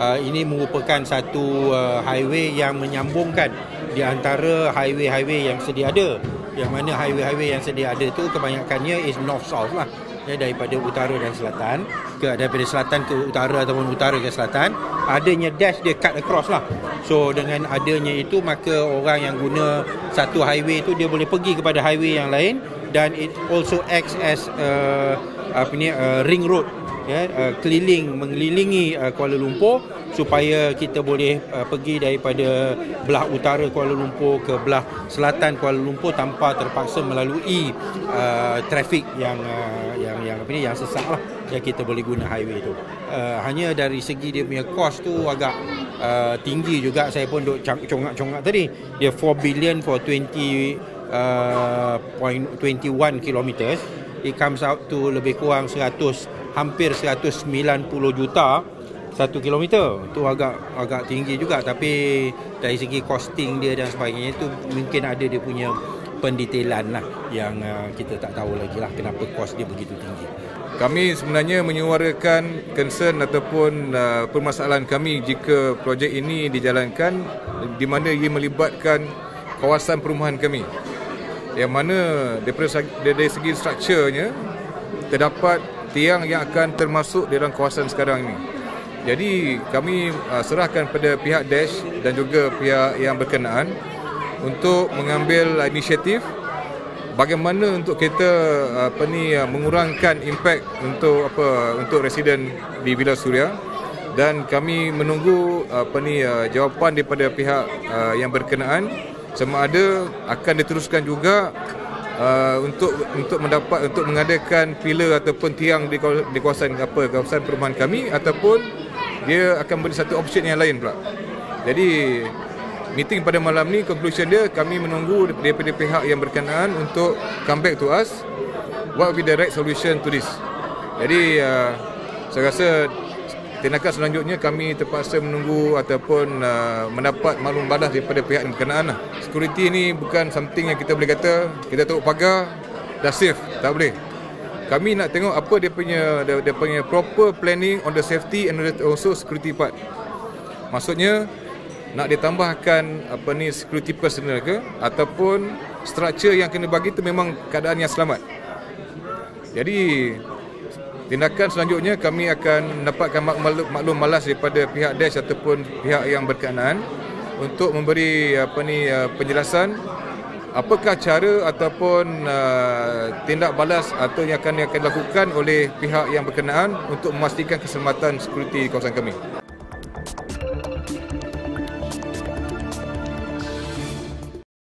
Uh, ini merupakan satu uh, highway yang menyambungkan di antara highway-highway yang sedia ada. Yang mana highway-highway yang sedia ada tu kebanyakannya is north-south lah. Ya, daripada utara dan selatan ke daripada selatan ke utara ataupun utara ke selatan adanya dash dia cut across lah so dengan adanya itu maka orang yang guna satu highway tu dia boleh pergi kepada highway yang lain dan it also acts as uh, apa ni uh, ring road ya uh, keliling mengelilingi uh, Kuala Lumpur supaya kita boleh uh, pergi daripada belah utara Kuala Lumpur ke belah selatan Kuala Lumpur tanpa terpaksa melalui uh, trafik yang uh, yang yang apa ni yang sesak lah yang kita boleh guna highway tu. Uh, hanya dari segi dia punya cost tu agak uh, tinggi juga saya pun duk congak-congak tadi. Dia 4 billion for 20 uh, point 21 kilometers. It comes out to lebih kurang 100 hampir 190 juta satu kilometer. Tu agak agak tinggi juga tapi dari segi costing dia dan sebagainya tu mungkin ada dia punya pendetailan lah yang uh, kita tak tahu lagi lah kenapa kos dia begitu tinggi. Kami sebenarnya menyuarakan concern ataupun uh, permasalahan kami jika projek ini dijalankan di mana ia melibatkan kawasan perumahan kami yang mana dari segi strukturnya terdapat tiang yang akan termasuk dalam kawasan sekarang ini. Jadi kami uh, serahkan pada pihak Dash dan juga pihak yang berkenaan untuk mengambil inisiatif bagaimana untuk kita uh, apa ni uh, mengurangkan impak untuk apa untuk residen di Villa Suria dan kami menunggu apa ni jawapan daripada pihak yang berkenaan sama ada akan diteruskan juga uh, untuk untuk mendapat untuk mengadakan pilar ataupun tiang di di kawasan apa kawasan perumahan kami ataupun dia akan beri satu option yang lain pula. Jadi meeting pada malam ni conclusion dia kami menunggu daripada pihak yang berkenaan untuk come back to us what will be the right solution to this. Jadi uh, saya rasa tindakan selanjutnya kami terpaksa menunggu ataupun uh, mendapat maklum balas daripada pihak yang berkenaan lah. Security ni bukan something yang kita boleh kata kita tutup pagar dah safe, tak boleh. Kami nak tengok apa dia punya dia, dia punya proper planning on the safety and also security part. Maksudnya nak ditambahkan apa ni security personnel ke ataupun structure yang kena bagi tu memang keadaan yang selamat. Jadi Tindakan selanjutnya kami akan mendapatkan maklum malas daripada pihak DASH ataupun pihak yang berkenaan untuk memberi apa ni uh, penjelasan apakah cara ataupun uh, tindak balas atau yang akan yang akan dilakukan oleh pihak yang berkenaan untuk memastikan keselamatan security di kawasan kami.